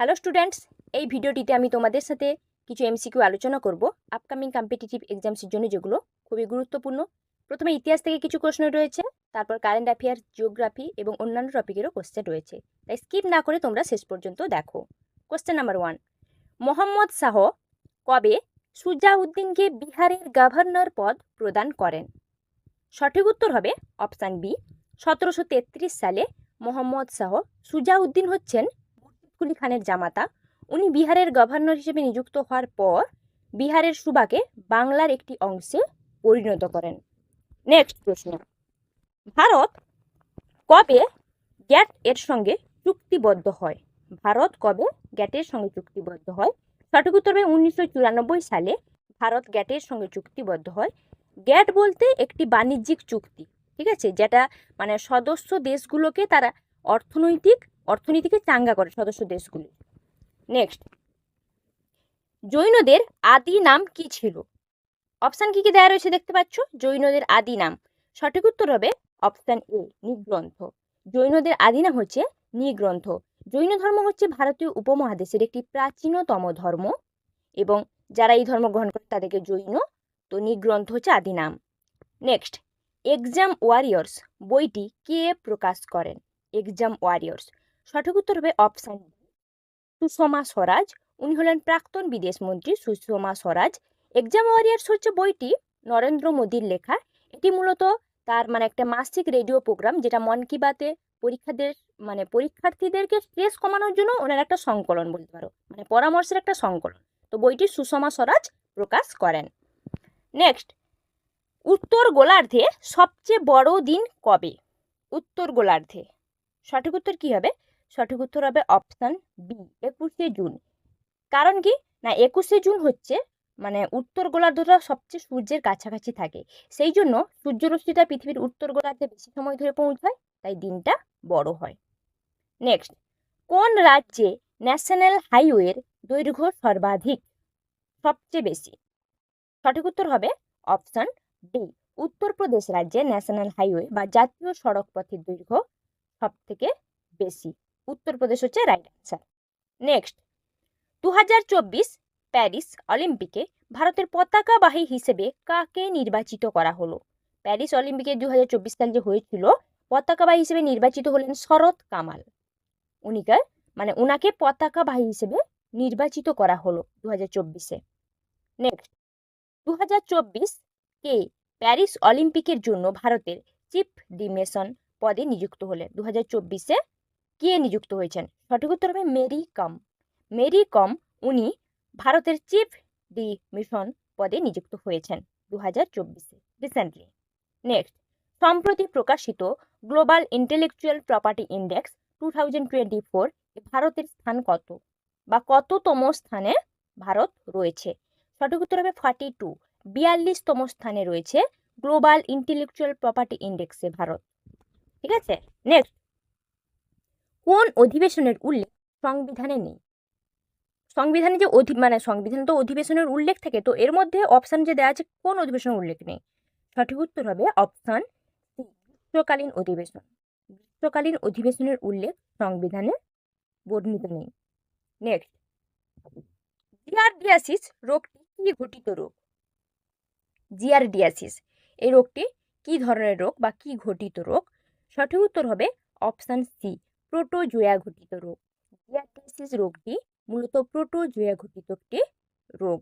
Hello students এই ভিডিওটিতে আমি তোমাদের সাথে কিছু এমসিকিউ আলোচনা করব আপকামিং কম্পিটিটিভ এক্সামসের জন্য যেগুলো খুবই গুরুত্বপূর্ণ। প্রথমে ইতিহাস থেকে কিছু প্রশ্ন রয়েছে, তারপর কারেন্ট অ্যাফেয়ার্স জিওগ্রাফি এবং অন্যান্য টপিকেরও কোশ্চেন রয়েছে। তাই স্কিপ না করে তোমরা শেষ পর্যন্ত দেখো। Question number one Mohammad Shah কবে সুজাউদ্দিনকে বিহারের গভর্নর পদ প্রদান করেন? সঠিক উত্তর হবে অপশান বি সতেরোশো তেত্রিশ সালে মোহাম্মদ শাহ সুজাউদ্দিন হচ্ছেন কুলি খানের জামাতা, উনি বিহারের গভর্নর হিসেবে নিযুক্ত হওয়ার পর বিহারের সুবাকে বাংলার একটি অংশে পরিণত করেন। নেক্সট প্রশ্ন। ভারত কবে গ্যাট এর সঙ্গে চুক্তিবদ্ধ হয়? ভারত কবে গ্যাটের সঙ্গে চুক্তিবদ্ধ হয়? সঠিক উত্তর উনিশশো চুরানব্বই সালে ভারত গ্যাটের সঙ্গে চুক্তিবদ্ধ হয়। গ্যাট বলতে একটি বাণিজ্যিক চুক্তি, ঠিক আছে? যেটা মানে সদস্য দেশগুলোকে তারা অর্থনৈতিক অর্থনীতিকে চাঙ্গা করে সদস্য দেশগুলি। নেক্সট জৈনদের আদি নাম কি ছিল? অপশান কি কি দেওয়া রয়েছে দেখতে পাচ্ছ? জৈনদের আদি নাম। সঠিক উত্তর হবে অপশান এ নিগ্রন্থ। জৈনদের আদি নাম হচ্ছে নিগ্রন্থ। জৈন ধর্ম হচ্ছে ভারতীয় উপমহাদেশের একটি প্রাচীনতম ধর্ম এবং যারা এই ধর্ম গ্রহণ করে তাদেরকে জৈন, তো নিগ্রন্থ হচ্ছে আদি নাম। নেক্সট এক্সাম ওয়ারিয়র্স বইটি কে প্রকাশ করেন? এক্সাম ওয়ারিয়র্স সঠিক উত্তর হবে অপশান সুষমা স্বরাজ, উনি হলেন প্রাক্তন বিদেশমন্ত্রী সুষমা স্বরাজ। এক্সাম ওয়ারিয়ার্স হচ্ছে বইটি, নরেন্দ্র মোদীর লেখা। এটি মূলত তার মানে একটা মাসিক রেডিও প্রোগ্রাম যেটা মন কি বাতে পরীক্ষাদের মানে পরীক্ষার্থীদেরকে স্ট্রেস কমানোর জন্য ওনার একটা সংকলন বলতে পারো মানে পরামর্শের একটা সংকলন। তো বইটি সুষমা স্বরাজ প্রকাশ করেন। নেক্সট উত্তর গোলার্ধে সবচেয়ে বড় দিন কবে? উত্তর গোলার্ধে। সঠিক উত্তর কী হবে? সঠিক উত্তর হবে অপশান বি একুশে জুন। কারণ কি? না, একুশে জুন হচ্ছে মানে উত্তর গোলার্ধটা সবচেয়ে সূর্যের কাছাকাছি থাকে। সেই জন্য সূর্যরশ্মিটা পৃথিবীর উত্তর গোলার্ধে বেশি সময় ধরে পৌঁছায়, তাই দিনটা বড় হয়। নেক্সট কোন রাজ্যে ন্যাশনাল হাইওয়ের দৈর্ঘ্য সর্বাধিক? সবচেয়ে বেশি। সঠিক উত্তর হবে অপশান ডি উত্তরপ্রদেশ রাজ্যে ন্যাশনাল হাইওয়ে বা জাতীয় সড়ক পথের দৈর্ঘ্য সব থেকে বেশি। উত্তরপ্রদেশ হচ্ছে রাইট অ্যান্সার নেক্সট দু হাজার চব্বিশ প্যারিস অলিম্পিকে ভারতের পতাকাবাহী হিসেবে কাকে নির্বাচিত করা হলো? প্যারিস অলিম্পিকে দু সাল যে হয়েছিল, পতাকাবাহী হিসেবে নির্বাচিত হলেন শরৎ কামাল। উনিকে মানে উনাকে পতাকাবাহী হিসেবে নির্বাচিত করা হলো দু হাজার চব্বিশে। নেক্সট দু হাজার চব্বিশ কে প্যারিস অলিম্পিকের জন্য ভারতের চিফ ডিমেশন পদে নিযুক্ত হলেন? দু হাজার চব্বিশে কে নিযুক্ত হয়েছেন? সঠিক উত্তর হবে মেরি কম। মেরি কম উনি ভারতের চিফ ডি মিশন পদে নিযুক্ত হয়েছেন দু হাজার চব্বিশে রিসেন্টলি নেক্সট সম্প্রতি প্রকাশিত global intellectual property index two thousand twenty four ভারতের স্থান কত বা কততম স্থানে ভারত রয়েছে? সঠিক উত্তর হবে ফর্টি টু বিয়াল্লিশতম স্থানে রয়েছে গ্লোবাল ইন্টেলেকচুয়াল প্রপার্টি ইন্ডেক্সে ভারত। ঠিক আছে? নেক্সট কোন অধিবেশনের উল্লেখ সংবিধানে নেই? সংবিধানে যে অধি মানে সংবিধানে তো অধিবেশনের উল্লেখ থাকে, তো এর মধ্যে অপশান যে দেওয়া আছে, কোন অধিবেশনের উল্লেখ নেই? সঠিক উত্তর হবে অপশান গ্রীষ্মকালীন অধিবেশন। গ্রীষ্মকালীন অধিবেশনের উল্লেখ সংবিধানে বর্ণিত নেই। নেক্সট জিয়ারডিয়াসিস রোগটি কি ঘটিত রোগ? জিয়ারডিয়াসিস এই রোগটি কি ধরনের রোগ বা কি ঘটিত রোগ? সঠিক উত্তর হবে অপশান সি প্রোটোজোয়া ঘটিত রোগ। জিয়ারডিয়াসিস রোগটি মূলত প্রোটোজোয়া ঘটিত একটি রোগ।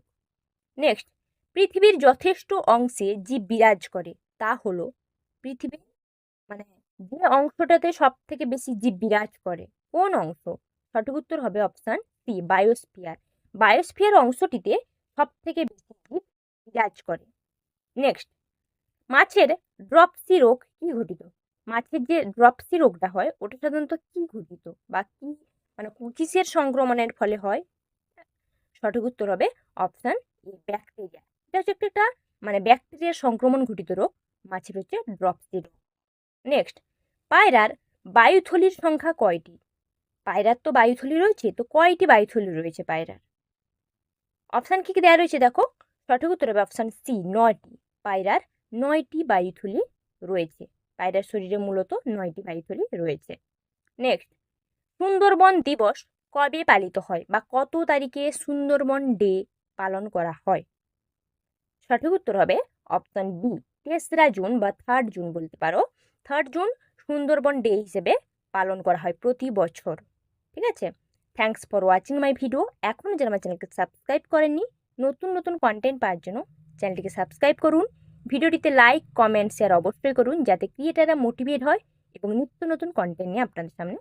নেক্সট পৃথিবীর যথেষ্ট অংশে জীব বিরাজ করে, তা হলো পৃথিবীর মানে যে অংশটাতে সব থেকে বেশি জীব বিরাজ করে, কোন অংশ? সঠিক উত্তর হবে অপশান সি বায়োস্ফিয়ার বায়োস্ফিয়ার অংশটিতে সব থেকে বেশি জীব বিরাজ করে। নেক্সট মাছের ড্রপসি রোগ কি ঘটিত? মাছের যে ড্রপসি রোগটা হয়, ওটা সাধারণত কি ঘটিত? বা কি মানে কিসের সংক্রমণের ফলে হয়? সঠিক উত্তর হবে অপশান এ ব্যাকটেরিয়া এটা হচ্ছে একটা মানে ব্যাকটেরিয়ার সংক্রমণ ঘটিত রোগ। মাছের হচ্ছে ড্রপসি রোগ নেক্সট পায়রার বায়ুথলির সংখ্যা কয়টি? পায়রার তো বায়ুথলি রয়েছে, তো কয়টি বায়ুথলি রয়েছে পায়রার? অপশান কী কী দেওয়া রয়েছে দেখো? সঠিক উত্তর হবে অপশান সি নয়টি। পায়রার নয়টি বায়ুথলি রয়েছে। পায়রার শরীরে মূলত নয়টি বায়ুথলি রয়েছে। নেক্সট সুন্দরবন দিবস কবে পালিত হয় বা কত তারিখে সুন্দরবন ডে পালন করা হয়? সঠিক উত্তর হবে অপশন বি তেসরা জুন বা থার্ড জুন বলতে পারো। থার্ড জুন সুন্দরবন ডে হিসেবে পালন করা হয় প্রতি বছর। ঠিক আছে? Thanks for watching my video এখনও যারা আমার চ্যানেলকে সাবস্ক্রাইব করেননি, নতুন নতুন কন্টেন্ট পাওয়ার জন্য চ্যানেলটিকে সাবস্ক্রাইব করুন। ভিডিওটিতে লাইক, কমেন্ট, শেয়ার অবশ্যই করুন যাতে ক্রিয়েটাররা মোটিভেট হয় এবং নিত্য নতুন কন্টেন্ট নিয়ে আপনাদের সামনে